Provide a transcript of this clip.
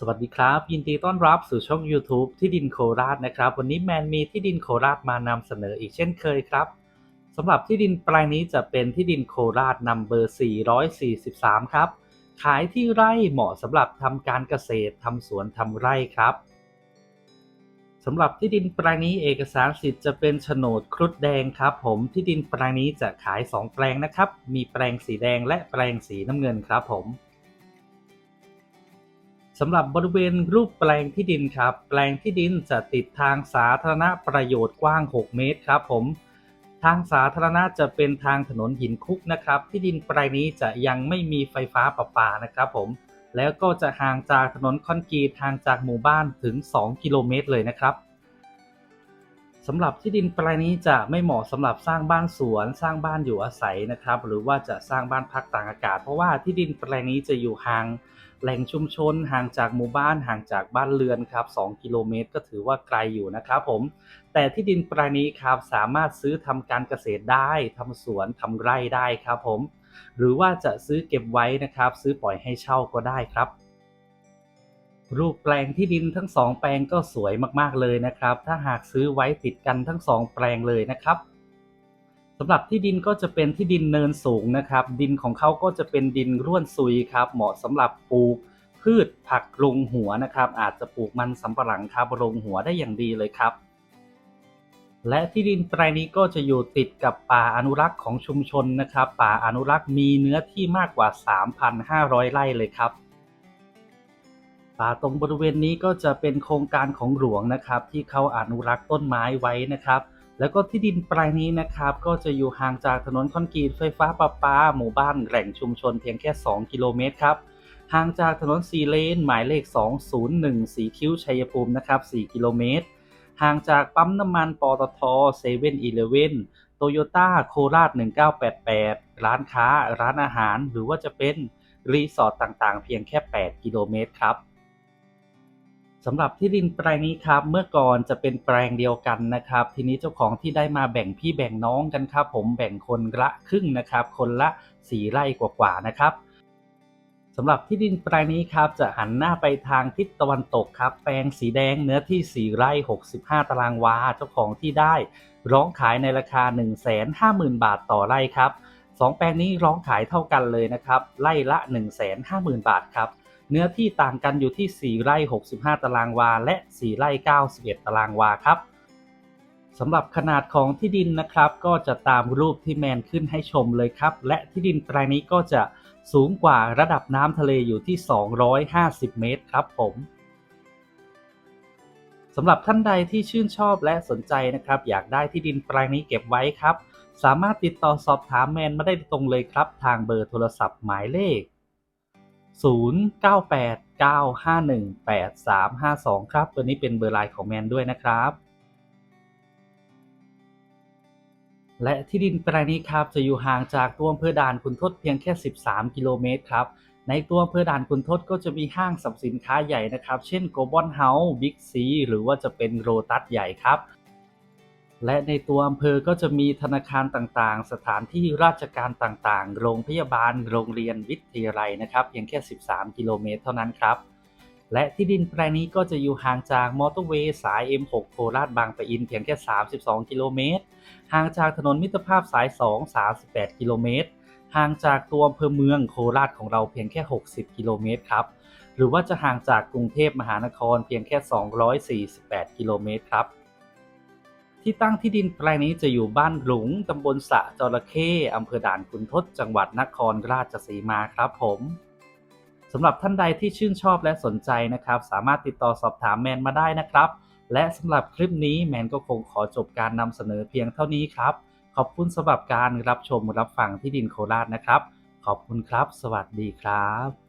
สวัสดีครับ ยินดีต้อนรับสู่ช่อง YouTube ที่ดินโคราชนะครับ วันนี้แมนมีที่ดินโคราชมานำเสนออีกเช่นเคยครับสำหรับที่ดินแปลงนี้จะเป็นที่ดินโคราชนัมเบอร์ 443 ครับ ขายที่ไร่เหมาะสำหรับทำการเกษตรทำสวนทำไร่ครับสำหรับที่ดินแปลงนี้เอกสารสิทธิ์จะเป็นโฉนดครุฑแดงครับ ผมที่ดินแปลงนี้จะขาย 2 แปลงนะครับ มีแปลงสีแดงและแปลงสีน้ำเงินครับผม สำหรับบริเวณรูปแปลงที่ดินครับ แปลงที่ดินจะติดทางสาธารณประโยชน์กว้าง 6 เมตรครับผม ทางสาธารณะจะเป็นทางถนนหินคุกนะครับ ที่ดินแปลงนี้จะยังไม่มีไฟฟ้าประปานะครับผม แล้วก็จะห่างจากถนนคอนกรีตห่างจากหมู่บ้านถึง 2 กิโลเมตรเลยนะครับ สำหรับที่ดินแปลงนี้จะไม่เหมาะสำหรับสร้างบ้านสวนสร้างบ้านอยู่อาศัยนะครับ หรือว่าจะสร้างบ้านพักต่างอากาศ เพราะว่าที่ดินแปลงนี้จะอยู่ห่างแหล่งชุมชน ห่างจากหมู่บ้านห่างจากบ้านเรือนครับ2กิโลเมตรก็ถือว่าไกลอยู่นะครับผม แต่ที่ดินแปลงนี้ครับสามารถซื้อทำการเกษตรได้ทำสวนทำไร่ได้ครับผม หรือว่าจะซื้อเก็บไว้นะครับ ซื้อปล่อยให้เช่าก็ได้ครับ รูปแปลงที่ดินทั้งสองแปลงก็สวยมากๆเลยนะครับ ถ้าหากซื้อไว้ติดกันทั้งสองแปลงเลยนะครับสำหรับที่ดินก็จะเป็นที่ดินเนินสูงนะครับ ดินของเขาก็จะเป็นดินร่วนซุยครับ เหมาะสำหรับปลูกพืชผักลงหัวนะครับ อาจจะปลูกมันสำปะหลังครับลงหัวได้อย่างดีเลยครับ และที่ดินแปลงนี้ก็จะอยู่ติดกับป่าอนุรักษ์ของชุมชนนะครับ ป่าอนุรักษ์มีเนื้อที่มากกว่า 3,500 ไร่เลยครับ ป่าตรงบริเวณนี้ก็จะเป็นโครงการของหลวงนะครับ ที่เขาอนุรักษ์ต้นไม้ไว้นะครับ แล้วก็ที่ดินแปลงนี้นะครับ ก็จะอยู่ห่างจากถนนคอนกรีตไฟฟ้าประปา หมู่บ้านแหล่งชุมชนเพียงแค่ 2 กิโลเมตรครับห่างจากถนนสีเลน หมายเลข 201สีคิ้วชัยภูมินะครับ 4 กิโลเมตร ห่างจากปั๊มน้ำมันปตทเซเว่นอีเลเว่นโตโยต้าโคราช 1988 ร้านค้า ร้านอาหาร หรือว่าจะเป็นรีสอร์ทต่างๆ เพียงแค่ 8 กิโลเมตรครับ สำหรับที่ดินแปลงนี้ครับ เมื่อก่อนจะเป็นแปลงเดียวกันนะครับ ทีนี้เจ้าของที่ได้มาแบ่งพี่แบ่งน้องกันครับ ผมแบ่งคนละครึ่งนะครับ คนละสี่ไร่กว่าๆนะครับสำหรับที่ดินแปลงนี้ครับจะหันหน้าไปทางทิศตะวันตกครับ แปลงสีแดงเนื้อที่ 4 ไร่ 65 ตารางวา เจ้าของที่ได้ ร้องขายในราคา 150,000 บาทต่อไร่ครับสองแปลงนี้ร้องขายเท่ากันเลยนะครับ ไร่ละ 150,000 บาทครับ เนื้อที่ต่างกันอยู่ที่ 4 ไร่ 65 ตารางวา และ 4 ไร่ 91 ตารางวาครับสำหรับขนาดของที่ดินนะครับ ก็จะตามรูปที่แมนขึ้นให้ชมเลยครับ และที่ดินแปลงนี้ก็จะสูงกว่าระดับน้ำทะเลอยู่ที่ 250 เมตรครับผมสำหรับท่านใดที่ชื่นชอบและสนใจนะครับ อยากได้ที่ดินแปลงนี้เก็บไว้ครับ สามารถติดต่อสอบถามแมนมาได้ตรงเลยครับ ทางเบอร์โทรศัพท์หมายเลข 0989518352 ครับตัวนี้เป็นเบอร์ไลน์ของแมนด้วยนะครับ และที่ดินแปลงนี้ครับจะอยู่ห่างจากตัวอำเภอด่านขุนทดเพียงแค่ 13 กิโลเมตรครับ ในตัวอำเภอด่านขุนทดก็จะมีห้างสรรพสินค้าใหญ่นะครับ เช่นโกลบอลเฮาส์บิ๊กซีหรือว่าจะเป็นโรตัสใหญ่ครับ และในตัวอำเภอก็จะมีธนาคารต่างๆ สถานที่ราชการต่างๆ โรงพยาบาล โรงเรียนวิทยาลัยนะครับเพียงแค่ 13 กิโลเมตรเท่านั้นครับ และที่ดินแปลงนี้ก็จะอยู่ห่างจากมอเตอร์เวย์สาย M6 โคราชบางปะอินเพียงแค่ 32 กิโลเมตร ห่างจากถนนมิตรภาพสาย 2 38 กิโลเมตร ห่างจากตัวอำเภอเมืองโคราชของเราเพียงแค่ 60 กิโลเมตรครับ หรือว่าจะห่างจากกรุงเทพมหานครเพียงแค่ 248 กิโลเมตรครับ ที่ตั้งที่ดินแปลงนี้จะอยู่บ้านหลุงตำบลสะจระเข้อำเภอด่านขุนทดจังหวัดนครราชสีมาครับผมสำหรับท่านใดที่ชื่นชอบและสนใจนะครับ สามารถติดต่อสอบถามแมนมาได้นะครับ และสำหรับคลิปนี้แมนก็คงขอจบการนำเสนอเพียงเท่านี้ครับ ขอบคุณสำหรับการรับชมรับฟังที่ดินโคราชนะครับ ขอบคุณครับ สวัสดีครับ